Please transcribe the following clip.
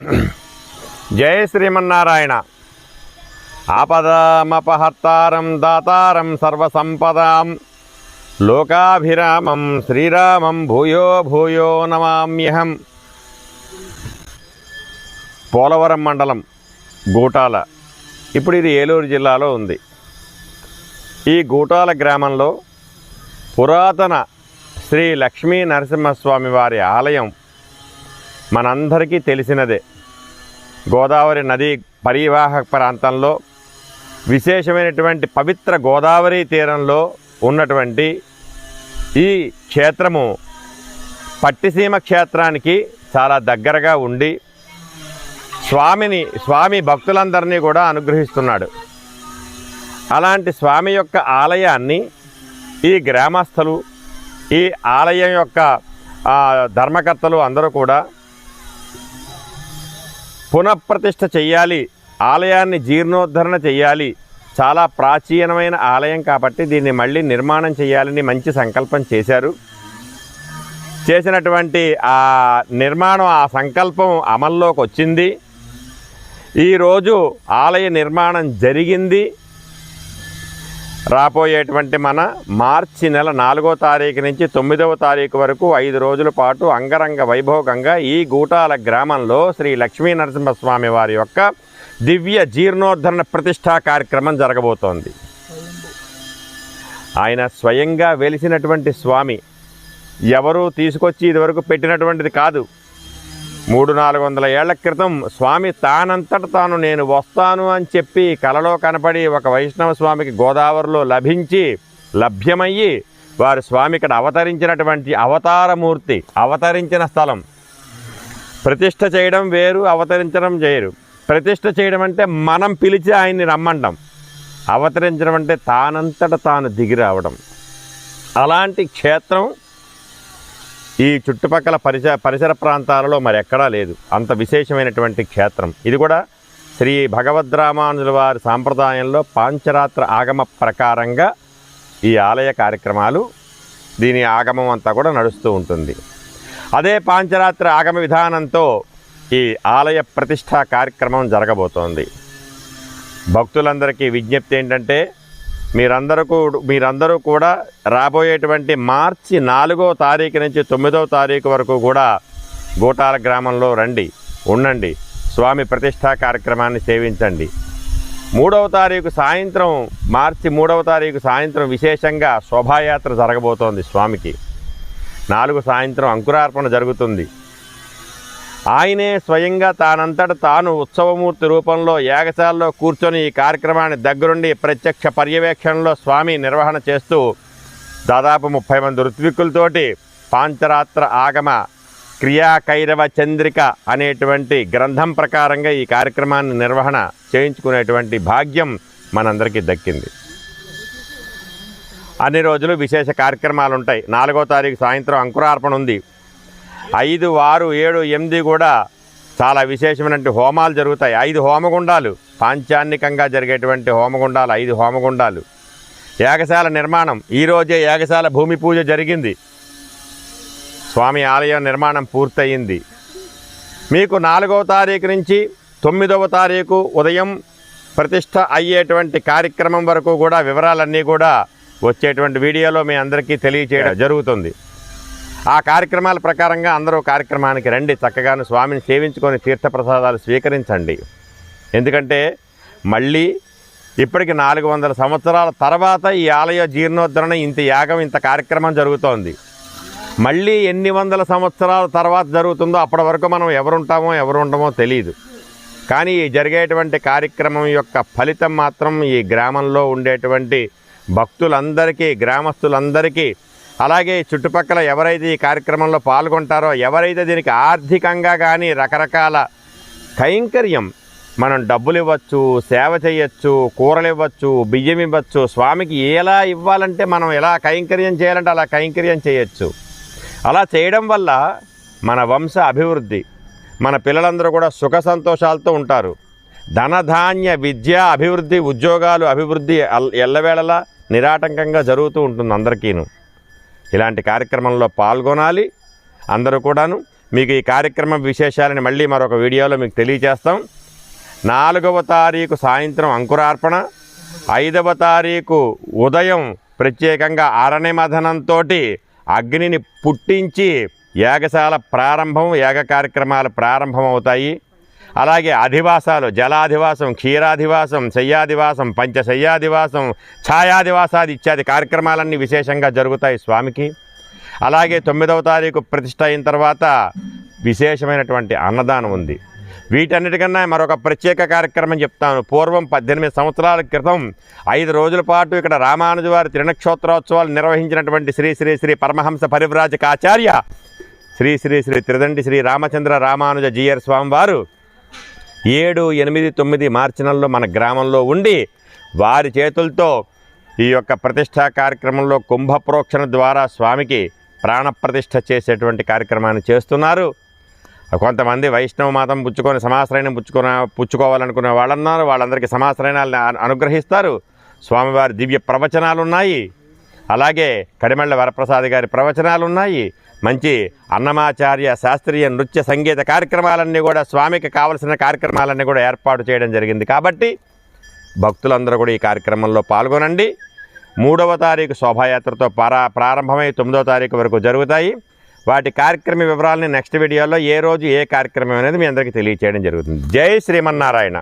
జయ శ్రీమన్నారాయణ. ఆపదామపహర్తారం దాతారం సర్వసంపదాం. లోకాభిరామం శ్రీరామం భూయో భూయో నమామ్యహం. పోలవరం మండలం గూటాల. ఇప్పుడు ఇది ఏలూరు జిల్లాలో ఉంది. ఈ గూటాల గ్రామంలో పురాతన శ్రీ లక్ష్మీ నరసింహస్వామి వారి ఆలయం మనందరికీ తెలిసినదే. గోదావరి నది పరివాహక ప్రాంతంలో విశేషమైనటువంటి పవిత్ర గోదావరి తీరంలో ఉన్నటువంటి ఈ క్షేత్రము పట్టిసీమ క్షేత్రానికి చాలా దగ్గరగా ఉండి స్వామిని స్వామి భక్తులందరినీ కూడా అనుగ్రహిస్తున్నాడు. అలాంటి స్వామి యొక్క ఆలయాన్ని ఈ గ్రామస్తులు ఈ ఆలయం యొక్క ధర్మకర్తలు అందరూ కూడా పునఃప్రతిష్ఠ చెయ్యాలి ఆలయాన్ని జీర్ణోద్ధరణ చెయ్యాలి. చాలా ప్రాచీనమైన ఆలయం కాబట్టి దీన్ని మళ్ళీ నిర్మాణం చేయాలని మంచి సంకల్పం చేశారు. చేసినటువంటి ఆ నిర్మాణం ఆ సంకల్పం అమల్లోకి వచ్చింది ఈరోజు ఆలయ నిర్మాణం జరిగింది. రాబోయేటువంటి మన మార్చి నెల నాలుగో తారీఖు నుంచి తొమ్మిదవ తారీఖు వరకు ఐదు రోజుల పాటు అంగరంగ వైభోగంగా ఈ గూటాల గ్రామంలో శ్రీ లక్ష్మీ నరసింహస్వామి వారి యొక్క దివ్య జీర్ణోద్ధరణ ప్రతిష్టా కార్యక్రమం జరగబోతోంది. ఆయన స్వయంగా వెలిసినటువంటి స్వామి ఎవరూ తీసుకొచ్చి ఇదివరకు పెట్టినటువంటిది కాదు. మూడు నాలుగు వందల ఏళ్ళ క్రితం స్వామి తానంతట తాను నేను వస్తాను అని చెప్పి కలలో కనపడి ఒక వైష్ణవ స్వామికి గోదావరిలో లభించి లభ్యమయ్యి వారు స్వామి ఇక్కడ అవతరించినటువంటి అవతారమూర్తి అవతరించిన స్థలం. ప్రతిష్ట చేయడం వేరు అవతరించడం చేయరు. ప్రతిష్ట చేయడం అంటే మనం పిలిచి ఆయన్ని రమ్మంటాం. అవతరించడం అంటే తానంతట తాను దిగి రావడం. అలాంటి క్షేత్రం ఈ చుట్టుపక్కల పరిసర పరిసర ప్రాంతాలలో మరి ఎక్కడా లేదు. అంత విశేషమైనటువంటి క్షేత్రం. ఇది కూడా శ్రీ భగవద్రామానుజుల వారి సాంప్రదాయంలో పాంచరాత్ర ఆగమ ప్రకారంగా ఈ ఆలయ కార్యక్రమాలు దీని ఆగమం అంతా కూడా నడుస్తూ ఉంటుంది. అదే పాంచరాత్ర ఆగమ విధానంతో ఈ ఆలయ ప్రతిష్టా కార్యక్రమం జరగబోతోంది. భక్తులందరికీ విజ్ఞప్తి ఏంటంటే మీరందరూ మీరందరూ కూడా రాబోయేటువంటి మార్చి నాలుగో తారీఖు నుంచి తొమ్మిదవ తారీఖు వరకు కూడా గోటాల గ్రామంలో రండి ఉండండి స్వామి ప్రతిష్టా కార్యక్రమాన్ని సేవించండి. మూడవ తారీఖు సాయంత్రం మార్చి మూడవ తారీఖు సాయంత్రం విశేషంగా శోభాయాత్ర జరగబోతోంది స్వామికి. నాలుగు సాయంత్రం అంకురార్పణ జరుగుతుంది. ఆయనే స్వయంగా తానంతట తాను ఉత్సవమూర్తి రూపంలో యాగశాలలో కూర్చొని ఈ కార్యక్రమాన్ని దగ్గరుండి ప్రత్యక్ష పర్యవేక్షణలో స్వామి నిర్వహణ చేస్తూ దాదాపు ముప్పై మంది ఋత్వికులతోటి పాంచరాత్ర ఆగమ క్రియాకైరవ చంద్రిక అనేటువంటి గ్రంథం ప్రకారంగా ఈ కార్యక్రమాన్ని నిర్వహణ చేయించుకునేటువంటి భాగ్యం మనందరికీ దక్కింది. అన్ని రోజులు విశేష కార్యక్రమాలు ఉంటాయి నాలుగో తారీఖు సాయంత్రం అంకురార్పణ ఉంది. ఐదు ఆరు ఏడు ఎనిమిది కూడా చాలా విశేషమైనటువంటి హోమాలు జరుగుతాయి. ఐదు హోమగుండాలు. పాంచాన్నికంగా జరిగేటువంటి హోమగుండాలు ఐదు హోమగుండాలు. యాగశాల నిర్మాణం. ఈరోజే యాగశాల భూమి పూజ జరిగింది. స్వామి ఆలయం నిర్మాణం పూర్తయింది. మీకు నాలుగవ తారీఖు నుంచి తొమ్మిదవ తారీఖు ఉదయం ప్రతిష్ట అయ్యేటువంటి కార్యక్రమం వరకు కూడా వివరాలన్నీ కూడా వచ్చేటువంటి వీడియోలో మీ అందరికీ తెలియచేయడం జరుగుతుంది. ఆ కార్యక్రమాల ప్రకారంగా అందరూ కార్యక్రమానికి రండి చక్కగాను స్వామిని సేవించుకొని తీర్థప్రసాదాలు స్వీకరించండి. ఎందుకంటే మళ్ళీ ఇప్పటికి నాలుగు వందల సంవత్సరాల తర్వాత ఈ ఆలయ జీర్ణోద్ధరణ ఇంత యాగం ఇంత కార్యక్రమం జరుగుతోంది. మళ్ళీ ఎన్ని వందల సంవత్సరాల తర్వాత జరుగుతుందో అప్పటి వరకు మనం ఎవరుంటామో ఎవరు ఉండమో తెలియదు కానీ ఈ జరిగేటువంటి కార్యక్రమం యొక్క ఫలితం మాత్రం ఈ గ్రామంలో ఉండేటువంటి భక్తులందరికీ గ్రామస్తులందరికీ అలాగే చుట్టుపక్కల ఎవరైతే ఈ కార్యక్రమంలో పాల్గొంటారో ఎవరైతే దీనికి ఆర్థికంగా కానీ రకరకాల కైంకర్యం మనం డబ్బులు ఇవ్వచ్చు సేవ చేయొచ్చు కూరలు ఇవ్వచ్చు బియ్యం ఇవ్వచ్చు స్వామికి ఎలా ఇవ్వాలంటే మనం ఎలా కైంకర్యం చేయాలంటే అలా కైంకర్యం చేయొచ్చు. అలా చేయడం వల్ల మన వంశ అభివృద్ధి మన పిల్లలందరూ కూడా సుఖ సంతోషాలతో ఉంటారు. ధనధాన్య విద్య అభివృద్ధి ఉద్యోగాలు అభివృద్ధి ఎల్లవేళలా నిరాటంకంగా జరుగుతూ ఉంటుంది అందరికీను. ఇలాంటి కార్యక్రమంలో పాల్గొనాలి. అందరూ కూడాను మీకు ఈ కార్యక్రమం విశేషాలని మళ్ళీ మరొక వీడియోలో మీకు తెలియజేస్తాం. నాలుగవ తారీఖు సాయంత్రం అంకురార్పణ. ఐదవ తారీఖు ఉదయం ప్రత్యేకంగా అరణిమథనంతో అగ్నిని పుట్టించి యాగశాల ప్రారంభం యాగ కార్యక్రమాలు ప్రారంభమవుతాయి. అలాగే అధివాసాలు జలాధివాసం క్షీరాధివాసం శయ్యాధివాసం పంచశయ్యాధివాసం ఛాయాదివాసాది ఇత్యాది కార్యక్రమాలన్నీ విశేషంగా జరుగుతాయి స్వామికి. అలాగే తొమ్మిదవ తారీఖు ప్రతిష్ట అయిన తర్వాత విశేషమైనటువంటి అన్నదానం ఉంది. వీటన్నిటికన్నా మరొక ప్రత్యేక కార్యక్రమం చెప్తాను. పూర్వం పద్దెనిమిది సంవత్సరాల క్రితం ఐదు రోజుల పాటు ఇక్కడ రామానుజవారి త్రినక్షేత్రోత్సవాలు నిర్వహించినటువంటి శ్రీ శ్రీ శ్రీ పరమహంస పరివ్రాజక ఆచార్య శ్రీ శ్రీ శ్రీ త్రిదండి శ్రీ రామచంద్ర రామానుజ జీయర్ స్వామివారు ఏడు ఎనిమిది తొమ్మిది మార్చి నెలలో మన గ్రామంలో ఉండి వారి చేతులతో ఈ యొక్క ప్రతిష్టా కార్యక్రమంలో కుంభ ప్రోక్షణ ద్వారా స్వామికి ప్రాణప్రతిష్ఠ చేసేటువంటి కార్యక్రమాన్ని చేస్తున్నారు. కొంతమంది వైష్ణవ మాతం పుచ్చుకొని సమాశ్రయణం పుచ్చుకున్న పుచ్చుకోవాలనుకునే వాళ్ళన్నారు. వాళ్ళందరికీ సమాశ్రయణాలను అనుగ్రహిస్తారు. స్వామివారి దివ్య ప్రవచనాలు ఉన్నాయి అలాగే కడిమళ్ళ వరప్రసాద్ గారి ప్రవచనాలు ఉన్నాయి మంచి అన్నమాచార్య శాస్త్రీయ నృత్య సంగీత కార్యక్రమాలన్నీ కూడా స్వామికి కావలసిన కార్యక్రమాలన్నీ కూడా ఏర్పాటు చేయడం జరిగింది కాబట్టి భక్తులందరూ కూడా ఈ కార్యక్రమంలో పాల్గొనండి. మూడవ తారీఖు శోభాయాత్రతో పరా ప్రారంభమై తొమ్మిదవ తారీఖు వరకు జరుగుతాయి. వాటి కార్యక్రమ వివరాలని నెక్స్ట్ వీడియోలో ఏ రోజు ఏ కార్యక్రమం అనేది మీ అందరికీ తెలియచేయడం జరుగుతుంది. జై శ్రీమన్నారాయణ.